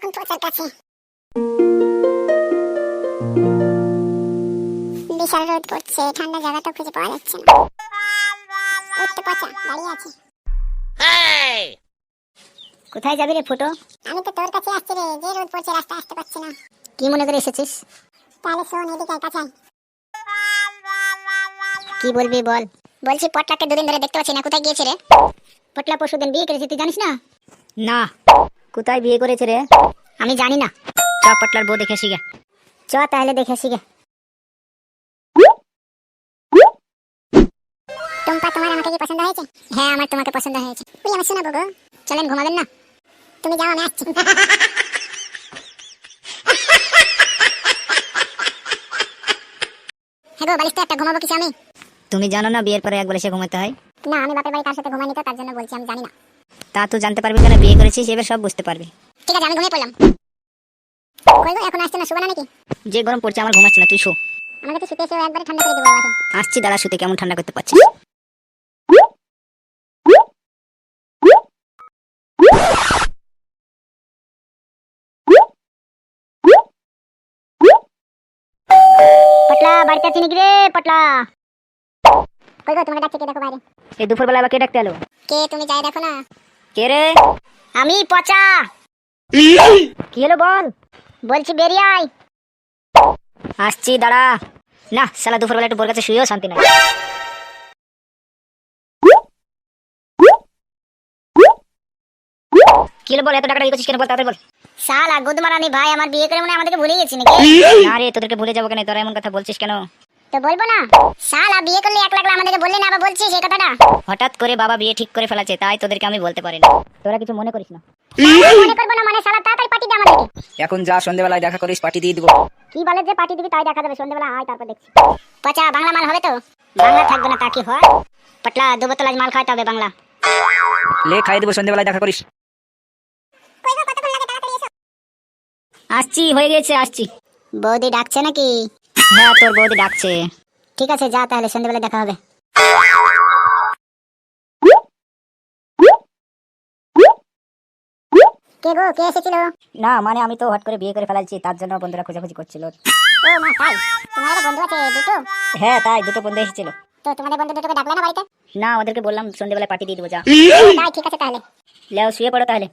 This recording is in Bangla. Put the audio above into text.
এখন পচার কাছে বিশাল রোদ পড়ছে ঠান্ডা জায়গা তো খুঁজে পাওয়া যাচ্ছে না। উঠতে পচা দাঁড়িয়ে আছে। কোথায় যাবি রে ফুটো? আমি তো তোর কাছে আসছি রে যে রোদ পড়ছে রাস্তা আসতে পারছি না। কি মনে করে এসেছিস? তাহলে শোন এদিকে কাছে কি বলবি বল? বলছি পটলাকে দুদিন ধরে দেখতে পাচ্ছি না কোথায় গিয়েছে রে? পটলা পরশুদিন বিয়ে করেছে তুই জানিস না? না। কোথায় বিয়ে করেছে রে? আমি জানি না। চ পটলার বউ দেখে শিখে চ তাহলে দেখে টুম্পা তোমার আমাকে কি পছন্দ হয়েছে? হ্যাঁ আমার তোমাকে পছন্দ হয়েছে। তুই আমার শোনাবো গো চলেন ঘুমাবেন না। তুমি যাও আমি আসছি। হ্যাঁ গো একটা ঘুমাবো কিছু আমি? তুমি জানো না বিয়ের পরে একবার এসে ঘুমাতে হয়? না আমি বাপের বাড়ি কার সাথে ঘুমাইনি তো তার জন্য বলছি আমি জানি না। তা তুই জানতে পারবি কেন বিয়ে করেছিস এবার সব বুঝতে পারবি। ঠিক আছে আমি ঘুমিয়ে পড়লাম। কই গো এখন আসছে না শুবে না নাকি? যে গরম পড়ছে আমার ঘুমাচ্ছে না তুই শো। আমাকে তো শীতে এসে একবারে ঠান্ডা করে দেবো এখন আসছি দাঁড়া শুতে কেমন ঠান্ডা করতে পারছিস? পটলা বাড়িতে আছি নাকি রে পটলা? কই গো তোমাকে ডাকছে কে দেখো বাইরে। এই দুপুরবেলা আবার কে ডাকতে এলো? কে তুমি যাই দেখো না। কে রে? আমি পচা। কি হলো বল? বলছি বেরিয়ে আয়। আসছি দাঁড়া। না সালা দুপুরবেলা একটু বোর কাছে শুয়েও শান্তি নাই। কি বল এত টাকা করছিস কেন? বল তাড়াতাড়ি বল। শালা গুদমারানি ভাই আমার বিয়ে করে মনে আমাদেরকে ভুলে গেছি নাকি? না রে তোদেরকে ভুলে যাব কেন? তোরা এমন কথা বলছিস কেন? তো বলব না। শালা বিয়ে করলে এক লাখ আমাদেরকে বললে না আবার বলছিস এই কথাটা? হঠাৎ করে বাবা বিয়ে ঠিক করে ফেলেছে তাই তোদেরকে আমি বলতে পারিনি তোরা কিছু মনে করিস না। মনে করব না মানে শালা তাড়াতাড়ি পাঠিয়ে দে আমাদেরকে। এখন যা সন্ধ্যেবেলায় দেখা করিস পার্টি দিয়ে দিব। কি বলে যে পার্টি দিবি তাই দেখা যাবে। সন্ধ্যেবেলা আয় তারপর দেখছি। পচা বাংলা মাল হবে তো? বাংলা থাকবে না তা কি হয়? পটলা দু বোতল আজ মাল খাওয়াতে হবে বাংলা। লে খাই দেবো সন্ধ্যেবেলায় দেখা করিস। কই গো কতক্ষণ লাগে তাড়াতাড়ি এসো। আসছি হয়ে গেছে আসছি। বৌদি ডাকছে নাকি? হ্যাঁ তোর বৌদি ডাকছে। ঠিক আছে যা তাহলে সন্ধ্যেবেলা দেখা হবে। কে গো কে এসেছিল? না মানে আমি তো হট করে বিয়ে করে ফেলাইছি তার জন্য বন্ধুরা খোঁজাখুঁজি করছিল। ও মা তাই? তোমার বন্ধু আছে দুটো? হ্যাঁ তাই দুটো বন্ধু এসেছিল। তো তোমাদের বন্ধু দুটোকে ডাকলে না বাড়িতে? না ওদেরকে বললাম সন্ধ্যেবেলায় পার্টি দিয়ে দেবো যা। তাই ঠিক আছে তাহলে। লেও শুয়ে পড়ো তাহলে।